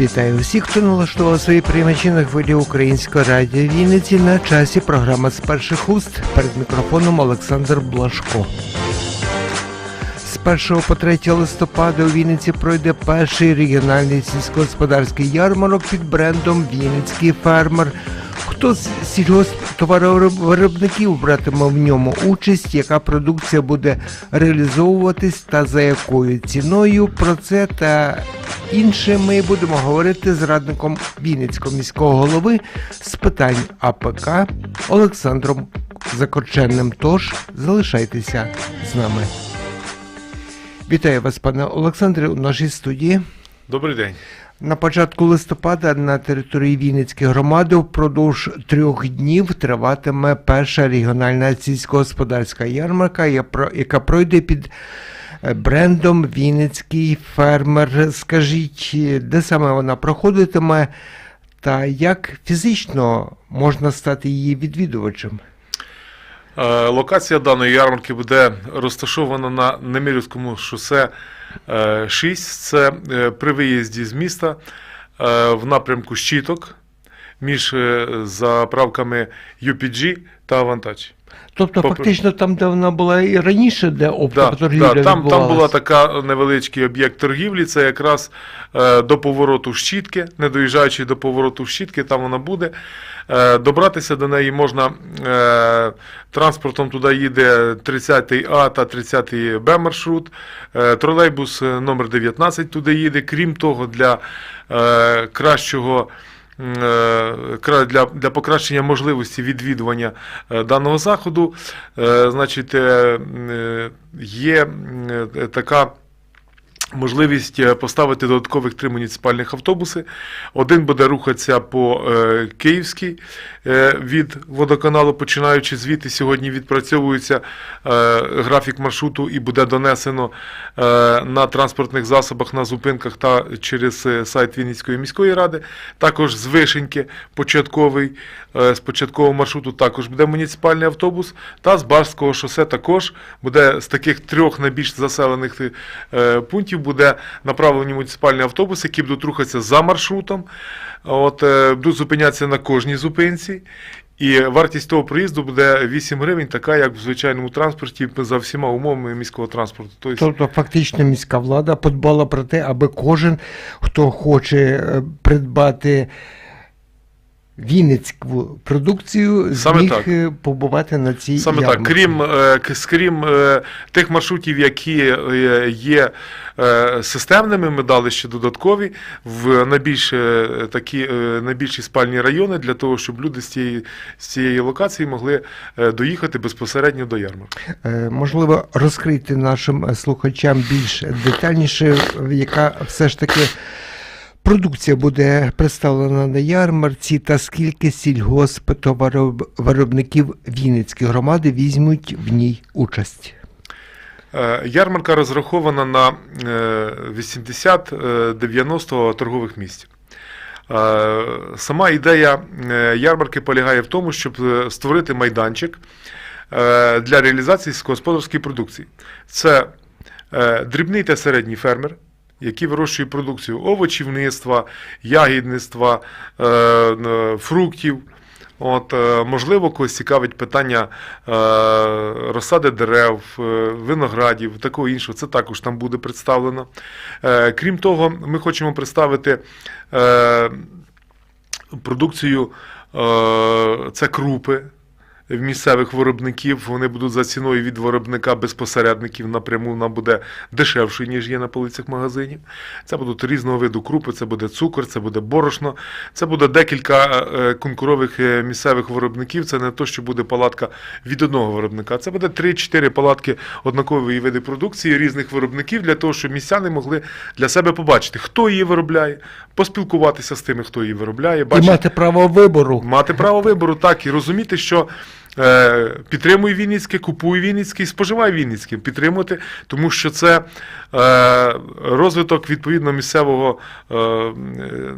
Вітаю всіх, хто налаштував свої приймачі на хвилі українського радіо Вінниці на часі програма з перших уст. Перед мікрофоном Олександр Блашко. З 1 по 3 листопада у Вінниці пройде перший регіональний сільськогосподарський ярмарок під брендом Вінницький фермер. Хто з сільгосптоваровиробників братиме в ньому участь, яка продукція буде реалізовуватись та за якою ціною? Про це та інше ми будемо говорити з радником Вінницького міського голови з питань АПК Олександром Закорченним. Тож залишайтеся з нами. Вітаю вас, пане Олександре, у нашій студії. Добрий день. На початку листопада на території Вінницької громади впродовж трьох днів триватиме перша регіональна сільськогосподарська ярмарка, яка пройде під брендом Вінницький фермер. Скажіть, де саме вона проходитиме, та як фізично можна стати її відвідувачем? Е, Локація даної ярмарки буде розташована на Немирівському шосе е, 6. Це е, при виїзді з міста е, в напрямку Щиток між е, заправками UPG та Авантаж. Тобто, Попри- фактично, там, де вона була і раніше, де Да, торгівля да, там, там була така невеличкий об'єкт торгівлі, це якраз е, до повороту в щітки, не доїжджаючи до повороту в щітки, там вона буде. Е, добратися до неї можна е, транспортом туди їде 30-й А та 30-й Б маршрут. Е, тролейбус е, номер 19 туди їде. Крім того, для е, кращого. Е, Для, для покращення можливості відвідування е, даного заходу, е, значить, є така можливість е, поставити додаткових три муніципальних автобуси. Один буде рухатися по е, Київській е, від водоканалу, починаючи звідти сьогодні відпрацьовується графік маршруту і буде донесено на транспортних засобах, на зупинках та через сайт Вінницької міської ради. Також з Вишеньки початковий, з початкового маршруту також буде муніципальний автобус, та з Барського шосе також буде з таких трьох найбільш заселених пунктів буде направлені муніципальні автобуси, які будуть рухатися за маршрутом, от, е, будуть зупинятися на кожній зупинці. І вартість того проїзду буде 8 гривень, така як в звичайному транспорті за всіма умовами міського транспорту. Тобто, Тобто, фактично, міська влада подбала про те, аби кожен, хто хоче е, придбати вінницьку продукцію, Саме зміг так. е, побувати на цій Саме так, ярмарці. крім, е, к- е, тих маршрутів, які є системними, ми дали ще додаткові в найбільш такі найбільші спальні райони для того, щоб люди з цієї, з цієї локації могли доїхати безпосередньо до ярмарки. Можливо, розкрити нашим слухачам більш детальніше, яка все ж таки продукція буде представлена на ярмарці, та скільки сільгосптоваровиробників Вінницької громади візьмуть в ній участь. Е, Ярмарка розрахована на е, 80-90 торгових місць. Е, Сама ідея е, ярмарки полягає в тому, щоб е, створити майданчик е, для реалізації сільськогосподарської продукції. Це е, дрібний та середній фермер, який вирощує продукцію овочівництва, ягідництва, е, фруктів. От, е, можливо, когось цікавить питання е, розсади дерев, виноградів, такого іншого. Це також там буде представлено. Крім того, ми хочемо представити продукцію, це крупи. В місцевих виробників вони будуть за ціною від виробника без посередників напряму нам буде дешевшою, ніж є на полицях магазинів. Це будуть різного виду крупи, це буде цукор, це буде борошно, це буде декілька е, конкурових е, місцевих виробників. Це не то, що буде палатка від одного виробника. Це буде 3-4 палатки однакової види продукції різних виробників для того, щоб містяни могли для себе побачити, хто її виробляє, поспілкуватися з тими, хто її виробляє, І мати право вибору. Мати право вибору, так, і розуміти, що е, підтримуй Вінницьке, купуй Вінницьке і споживай Вінницьке. Підтримувати, тому що це е, розвиток відповідно місцевого е, е,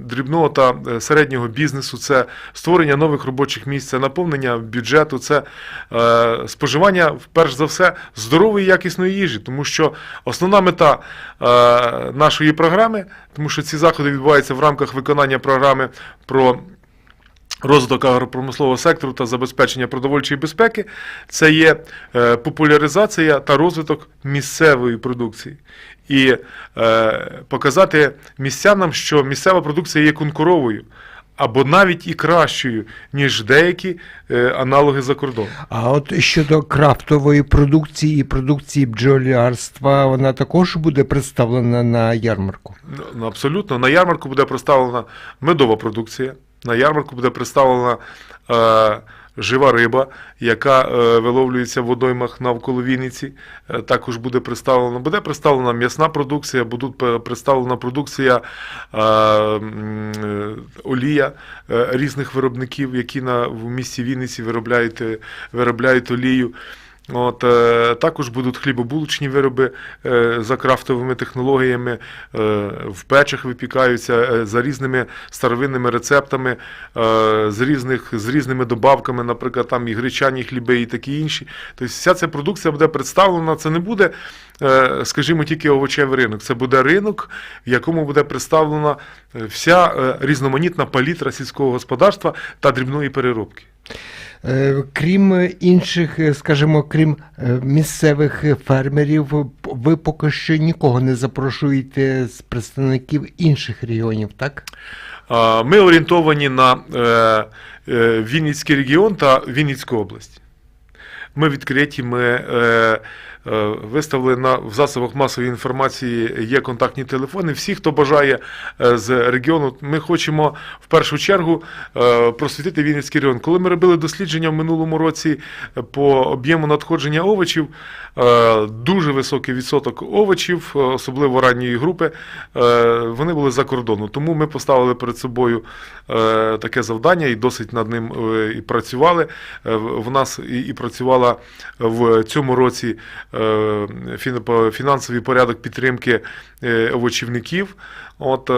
дрібного та е, середнього бізнесу, це створення нових робочих місць, це наповнення бюджету, це е, споживання, перш за все, здорової і якісної їжі, тому що основна мета е, нашої програми, тому що ці заходи відбуваються в рамках виконання програми про. Розвиток агропромислового сектору та забезпечення продовольчої безпеки це є е, популяризація та розвиток місцевої продукції. І е, показати містянам, що місцева продукція є конкуровою або навіть і кращою, ніж деякі е, аналоги за кордоном. А от щодо крафтової продукції і продукції бджолярства, вона також буде представлена на ярмарку. Ну, Абсолютно. На ярмарку буде представлена медова продукція, на ярмарку буде представлена е, жива риба, яка е, виловлюється в водоймах навколо Вінниці. Е, також буде представлена, буде представлена м'ясна продукція, буде представлена продукція е, е, олія е, різних виробників, які на, в місті Вінниці виробляють, е, виробляють олію. От, е, також будуть хлібобулочні вироби е, за крафтовими технологіями, е, в печах випікаються за різними старовинними рецептами, з, різних, з різними добавками, наприклад, там і гречані хліби, і такі інші. Тобто вся ця продукція буде представлена. Це не буде, скажімо, тільки овочевий ринок. Це буде ринок, в якому буде представлена вся різноманітна палітра сільського господарства та дрібної переробки. Е, Крім інших, е, скажімо, крім е, місцевих фермерів, ви поки що нікого не запрошуєте з представників інших регіонів, так? Ми орієнтовані на Вінницький регіон та Вінницьку область. Ми відкриті, ми виставили на, в засобах масової інформації, є контактні телефони. Всі, хто бажає е, з регіону, ми хочемо в першу чергу е, просвітити Вінницький регіон. Коли ми робили дослідження в минулому році е, по об'єму надходження овочів, е, дуже високий відсоток овочів, е, особливо ранньої групи, е, вони були за кордону. Тому ми поставили перед собою е, таке завдання і досить над ним е, і працювали. Е, В нас і, працювала в цьому році е, фінансовий порядок підтримки е, овочівників. От е,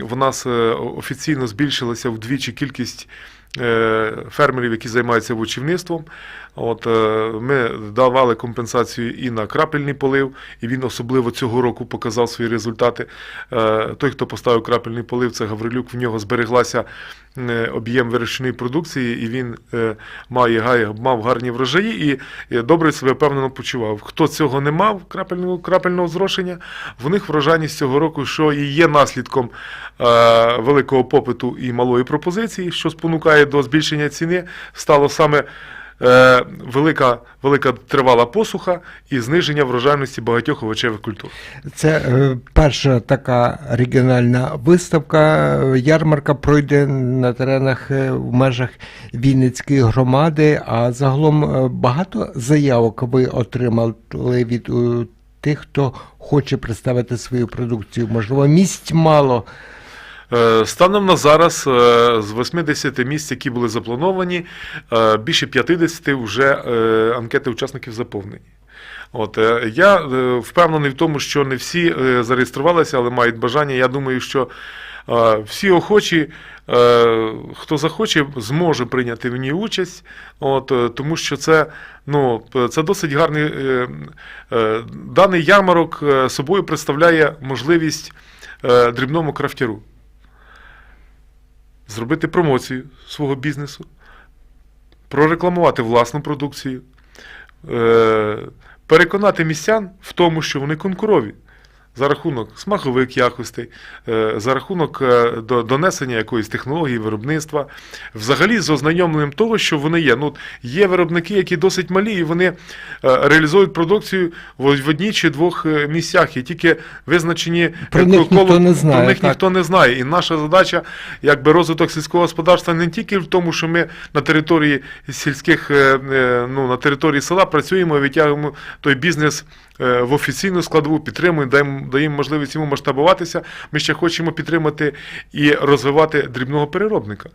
в нас е, офіційно збільшилася вдвічі кількість е, фермерів, які займаються овочівництвом. От, е, ми давали компенсацію і на крапельний полив, і він особливо цього року показав свої результати. Е, Той, хто поставив крапельний полив, це Гаврилюк, в нього збереглася е, об'єм вирощеної продукції, і він е, має, мав гарні врожаї і е, добре себе впевнено почував. Хто цього не мав, крапельного, крапельного зрошення, в них врожайність цього року, що і є наслідком е, великого попиту і малої пропозиції, що спонукає до збільшення ціни, стало саме е, велика, велика тривала посуха і зниження врожайності багатьох овочевих культур. Це е, перша така регіональна виставка. Е, Ярмарка пройде на теренах е, в межах Вінницької громади. А загалом е, багато заявок ви отримали від е, тих, хто хоче представити свою продукцію. Можливо, місць мало. Е, Станом на зараз е, з 80 місць, які були заплановані, е, більше 50 вже анкети учасників заповнені. От, я впевнений в тому, що не всі зареєструвалися, але мають бажання. Я думаю, що всі охочі, хто захоче, зможе прийняти в ній участь, от, тому що це, ну, це досить гарний даний ярмарок собою представляє можливість дрібному крафтяру зробити промоцію свого бізнесу, прорекламувати власну продукцію, е, переконати містян в тому, що вони конкурові. За рахунок смакових якостей, е, за рахунок е, до- донесення якоїсь технології виробництва, взагалі з ознайомленням того, що вони є. Ну, є виробники, які досить малі, і вони е, реалізують продукцію в одній чи двох місцях, і тільки визначені Про них коло- ніхто не знає, Про них так. ніхто не знає. І наша задача, якби розвиток сільського господарства, не тільки в тому, що ми на території сільських, ну на території села працюємо і витягуємо той бізнес в офіційну складову, підтримуємо, даємо, можливість йому масштабуватися. Ми ще хочемо підтримати і розвивати дрібного переробника.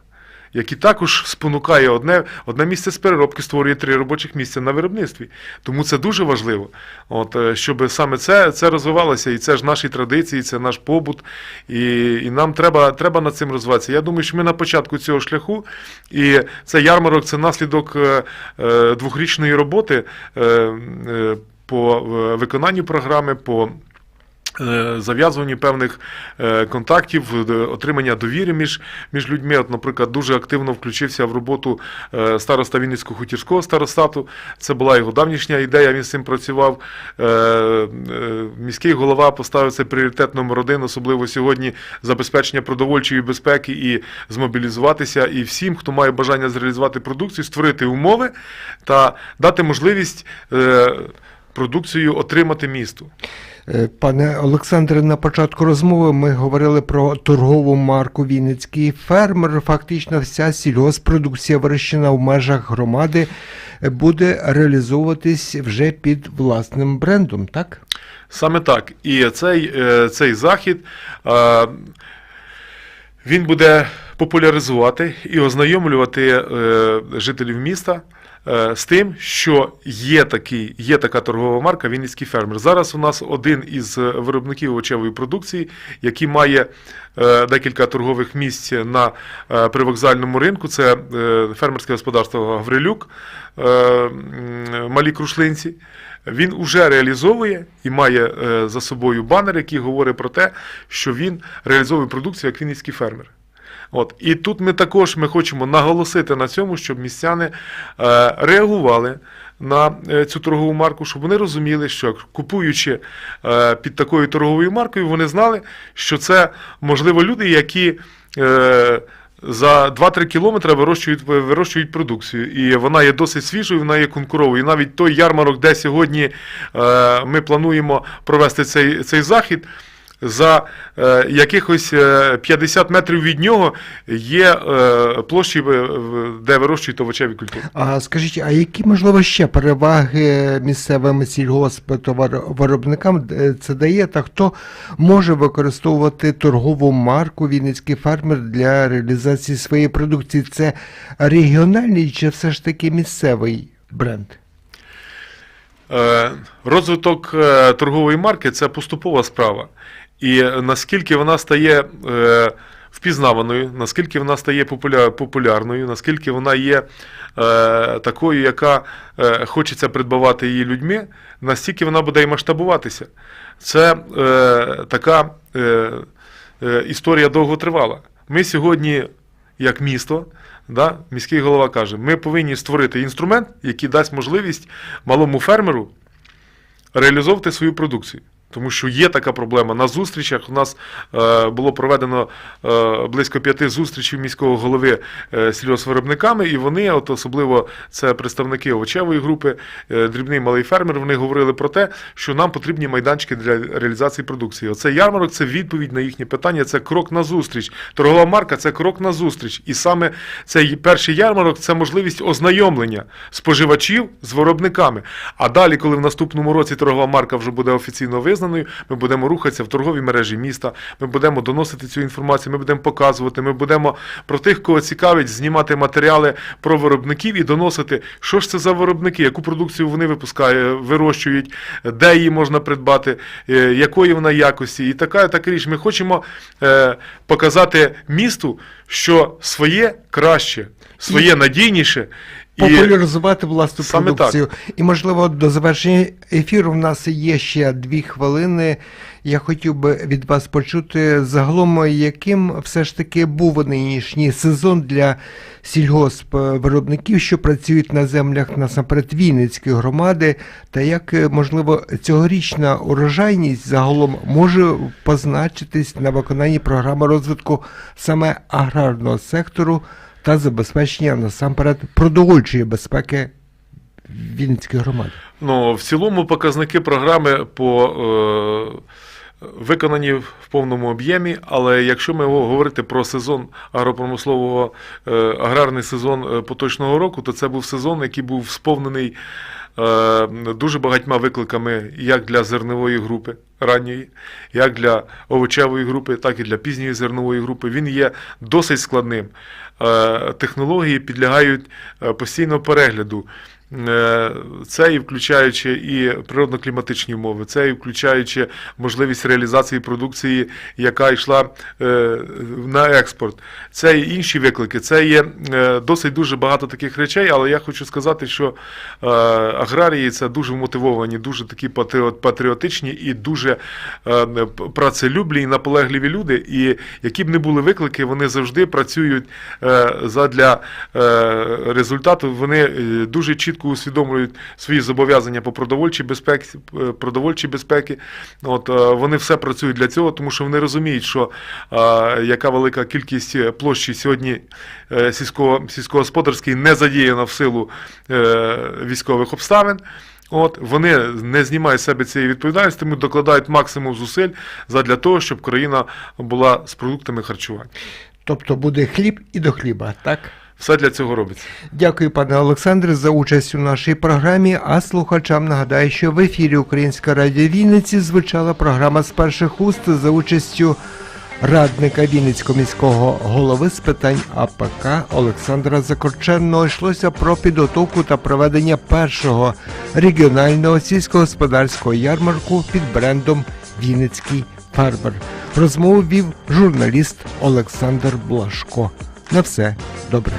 який також спонукає одне, одне місце з переробки, створює три робочих місця на виробництві. Тому це дуже важливо, от, е, щоб саме це, це розвивалося, і це ж наші традиції, це наш побут, і, і нам треба, треба над цим розвиватися. Я думаю, що ми на початку цього шляху, і це ярмарок, це наслідок е, е, двохрічної роботи е, е, по е, виконанню програми, по е, зав'язуванні певних е, контактів, отримання довіри між, між людьми. От, наприклад, дуже активно включився в роботу староста Вінницького хутірського старостату. Це була його давнішня ідея, він з цим працював. Міський голова поставив це пріоритет номер один, особливо сьогодні забезпечення продовольчої безпеки і змобілізуватися. І всім, хто має бажання зреалізувати продукцію, створити умови та дати можливість продукцію отримати місту. Е, Пане Олександре, на початку розмови ми говорили про торгову марку Вінницький фермер. Фактично, вся сільгоспродукція, вирощена в межах громади, буде реалізовуватись вже під власним брендом, так? Саме так. І цей, е, цей захід е, він буде популяризувати і ознайомлювати е, жителів міста. Е, З тим, що є такий, є така торгова марка Вінницький фермер. Зараз у нас один із е, виробників овочевої продукції, який має е, декілька торгових місць на привокзальному ринку. Це фермерське господарство Гаврилюк, малі крушлинці. Він уже реалізовує і має за собою банер, який говорить про те, що він реалізовує продукцію як вінницький фермер. От. І тут ми також ми хочемо наголосити на цьому, щоб містяни е, реагували на е, цю торгову марку, щоб вони розуміли, що купуючи е, під такою торговою маркою, вони знали, що це можливо люди, які. За 2-3 кілометри вирощують, вирощують продукцію, і вона є досить свіжою, вона є конкуровою. І навіть той ярмарок, де сьогодні ми плануємо провести цей, цей захід, за е, якихось е, 50 метрів від нього є е, площі, е, де вирощують овочеві культури. А скажіть, а які можливо ще переваги місцевим сільгоспвиробникам е, це дає? Та хто може використовувати торгову марку Вінницький фермер для реалізації своєї продукції? Це регіональний чи все ж таки місцевий бренд? Е, Розвиток е, торгової марки це поступова справа. І наскільки вона стає е, впізнаваною, наскільки вона стає популярною, наскільки вона є е, такою, яка е, хочеться придбавати її людьми, настільки вона буде і масштабуватися. Це така історія довготривала. Ми сьогодні, як місто, да, міський голова каже, ми повинні створити інструмент, який дасть можливість малому фермеру реалізовувати свою продукцію. Тому що є така проблема. На зустрічах у нас е, було проведено е, близько п'яти зустрічей міського голови е, сільгоспвиробниками, і вони, от особливо це представники овочевої групи, дрібний малий фермер, вони говорили про те, що нам потрібні майданчики для реалізації продукції. Оцей ярмарок це відповідь на їхні питання, це крок на зустріч. Торгова марка це крок на зустріч. І саме цей перший ярмарок це можливість ознайомлення споживачів з виробниками. А далі, коли в наступному році торгова марка вже буде офіційно визнаною, ми будемо рухатися в торговій мережі міста, ми будемо доносити цю інформацію, ми будемо показувати, ми будемо про тих, кого цікавить, знімати матеріали про виробників і доносити, що ж це за виробники, яку продукцію вони випускають, вирощують, де її можна придбати, е, якої вона якості. І така, така річ. Ми хочемо е, показати місту, що своє краще, своє надійніше. І Популяризувати власну Саме продукцію. І, можливо, до завершення ефіру в нас є ще дві хвилини. Я хотів би від вас почути загалом, яким все ж таки був нинішній сезон для сільгоспвиробників, що працюють на землях насамперед Вінницької громади, та як, можливо, цьогорічна урожайність загалом може позначитись на виконанні програми розвитку саме аграрного сектору та забезпечення насамперед продовольчої безпеки Вінницької громади. Ну, в цілому показники програми по е, виконані в повному об'ємі, але якщо ми говорити про сезон агропромислового, е, аграрний сезон е, поточного року, то це був сезон, який був сповнений е, дуже багатьма викликами як для зернової групи, ранньої, як для овочевої групи, так і для пізньої зернової групи. Він є досить складним. Е, Технології підлягають е, постійно перегляду. Е, Це і включаючи і природно-кліматичні умови, це і включаючи можливість реалізації продукції, яка йшла е, на експорт. Це і інші виклики. Це є е, досить дуже багато таких речей, але я хочу сказати, що аграрії це дуже мотивовані, дуже такі патріотичні і дуже працелюблі і наполегливі люди. І які б не були виклики, вони завжди працюють задля результату. Вони дуже чітко усвідомлюють свої зобов'язання по продовольчій безпеці, е, продовольчій безпеки. От е, вони все працюють для цього, тому що вони розуміють, що е, яка велика кількість площі сьогодні сільського, сільськогосподарської не задіяна в силу військових обставин. От вони не знімають з себе цієї відповідальності, тому докладають максимум зусиль задля того, щоб країна була з продуктами харчування. Тобто буде хліб і до хліба, так? Все для цього робиться. Дякую, пане Олександре, за участь у нашій програмі. А слухачам нагадаю, що в ефірі Українська радіо Вінниці звучала програма з перших уст за участю радника Вінницького міського голови з питань АПК Олександра Закорченного. Йшлося про підготовку та проведення першого регіонального сільськогосподарського ярмарку під брендом Вінницький фермер. Розмову вів журналіст Олександр Блашко. На все добре.